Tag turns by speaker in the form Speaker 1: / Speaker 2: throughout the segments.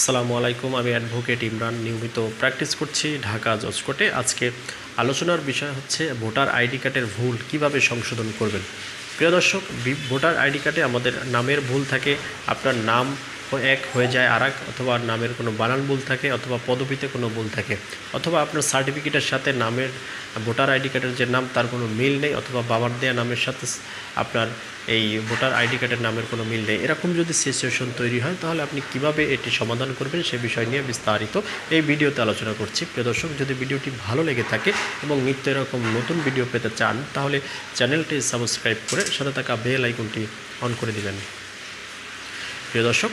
Speaker 1: আসসালামু আলাইকুম, আমি অ্যাডভোকেট ইমরান। নিয়মিত প্র্যাকটিস করছি ঢাকা জজকোর্টে। আজকে আলোচনার বিষয় হচ্ছে ভোটার আইডি কার্ডের ভুল কীভাবে সংশোধন করবেন। প্রিয় দর্শক ভোটার আইডি কার্ডে আমাদের নামের ভুল থাকে, আপনার নাম এক হয়ে যায় আর অথবা নামের কোনো বানান ভুল থাকে, অথবা পদবিতে কোনো ভুল থাকে, অথবা আপনার সার্টিফিকেটের সাথে নামের ভোটার আইডি কার্ডের যে নাম, তার কোনো মিল নেই অথবা বাবার দেয়া নামের সাথে আপনার এই ভোটার আইডি কার্ডের নামের কোনো মিল নেই। এরকম যদি সিচুয়েশন তৈরি হয়, তাহলে আপনি কীভাবে এটি সমাধান করবেন সে বিষয় নিয়ে বিস্তারিত এই ভিডিওতে আলোচনা করছি। প্রিয় দর্শক, যদি ভিডিওটি ভালো লেগে থাকে এবং নিত্য এরকম নতুন ভিডিও পেতে চান, তাহলে চ্যানেলটি সাবস্ক্রাইব করে সাথে থাকা বেল আইকনটি অন করে দিবেন। প্রিয় দর্শক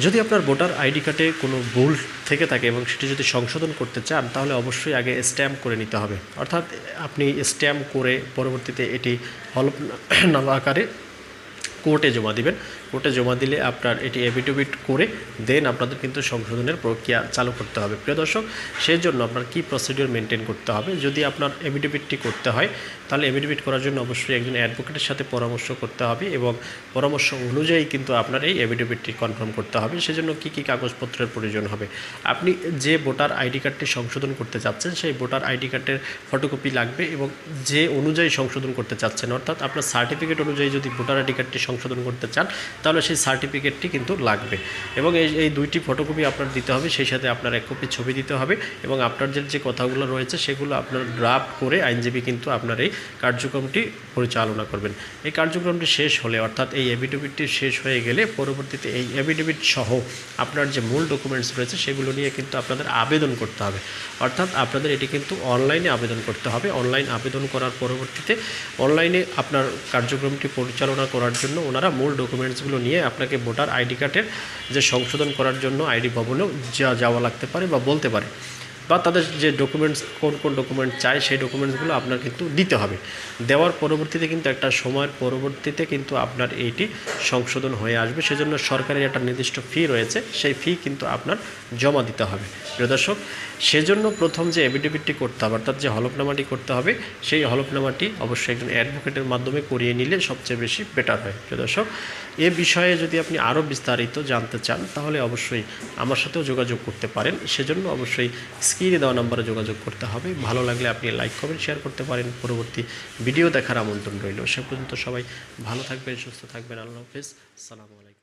Speaker 1: যদি আপনার ভোটার আইডি কার্ডে কোনো ভুল থেকে থাকে এবং সেটি যদি সংশোধন করতে চান, তাহলে অবশ্যই আগে স্ট্যাম্প করে নিতে হবে। অর্থাৎ আপনি স্ট্যাম্প করে পরবর্তীতে এটি হলফনামা আকারে কোর্টে জমা দিবেন। কোর্টে জমা দিলে আপনার এটি এভিডেভিট করে দেন, আপনাদের কিন্তু সংশোধনের প্রক্রিয়া চালু করতে হবে। প্রিয় দর্শক সেই জন্য আপনার কী প্রসিডিওর মেনটেন করতে হবে? যদি আপনার এভিডেভিটটি করতে হয়, তাহলে এভিডেভিট করার জন্য অবশ্যই একজন অ্যাডভোকেটের সাথে পরামর্শ করতে হবে এবং পরামর্শ অনুযায়ী কিন্তু আপনার এই এভিডেভিটটি কনফার্ম করতে হবে। সেজন্য কী কী কাগজপত্রের প্রয়োজন হবে? আপনি যে ভোটার আইডি কার্ডটি সংশোধন করতে চাচ্ছেন, সেই ভোটার আইডি কার্ডের ফটোকপি লাগবে এবং যে অনুযায়ী সংশোধন করতে চাচ্ছেন, অর্থাৎ আপনার সার্টিফিকেট অনুযায়ী যদি ভোটার আইডি কার্ডটি সংশোধন করতে চান, তাহলে সেই সার্টিফিকেটটি কিন্তু লাগবে। এবং এই এই দুইটি ফটোকপি আপনার দিতে হবে, সেই সাথে আপনার এক কপি ছবি দিতে হবে এবং আপনার যে যে কথাগুলো রয়েছে সেগুলো আপনার ড্রাফট করে আইনজীবী কিন্তু আপনার এই কার্যক্রমটি পরিচালনা করবেন। এই কার্যক্রমটি শেষ হলে, অর্থাৎ এই এভিডেভিটটি শেষ হয়ে গেলে পরবর্তীতে এই এভিডেভিট সহ আপনার যে মূল ডকুমেন্টস রয়েছে সেগুলো নিয়ে কিন্তু আপনাদের আবেদন করতে হবে। অর্থাৎ আপনাদের এটি কিন্তু অনলাইনে আবেদন করতে হবে। অনলাইন আবেদন করার পরবর্তীতে অনলাইনে আপনার কার্যক্রমটি পরিচালনা করার জন্য ওনারা মূল ডকুমেন্টসগুলো নিয়ে আপনাকে ভোটার আইডি কার্ডের যে সংশোধন করার জন্য আইডি ভবনেও যাওয়া লাগতে পারে বা বলতে পারে। বা তাদের যে ডকুমেন্টস কোন কোন ডকুমেন্ট চাই, সেই ডকুমেন্টসগুলো আপনার কিন্তু দিতে হবে। দেওয়ার পরবর্তীতে কিন্তু একটা সময়ের পরবর্তীতে কিন্তু আপনার এইটি সংশোধন হয়ে আসবে। সেজন্য সরকারের একটা নির্দিষ্ট ফি রয়েছে, সেই ফি কিন্তু আপনার জমা দিতে হবে। প্রিয় দর্শক, সেজন্য প্রথম যে এভিডেভিটটি করতে হবে, অর্থাৎ যে হলফনামাটি করতে হবে, সেই হলফনামাটি অবশ্যই একজন অ্যাডভোকেটের মাধ্যমে করিয়ে নিলে সবচেয়ে বেশি বেটার হয়। প্রিয় দর্শক, এ বিষয়ে যদি আপনি আরও বিস্তারিত জানতে চান, তাহলে অবশ্যই আমার সাথেও যোগাযোগ করতে পারেন। সেজন্য অবশ্যই স্ক্রিনে দেওয়া নম্বরে যোগাযোগ করতে হবে। ভালো লাগলে আপনি লাইক, কমেন্ট, শেয়ার করতে পারেন। পরবর্তী ভিডিও দেখার আমন্ত্রণ রইল। সে পর্যন্ত সবাই ভালো থাকবেন, সুস্থ থাকবেন। আল্লাহ হাফিজ। সালামু আলাইকুম।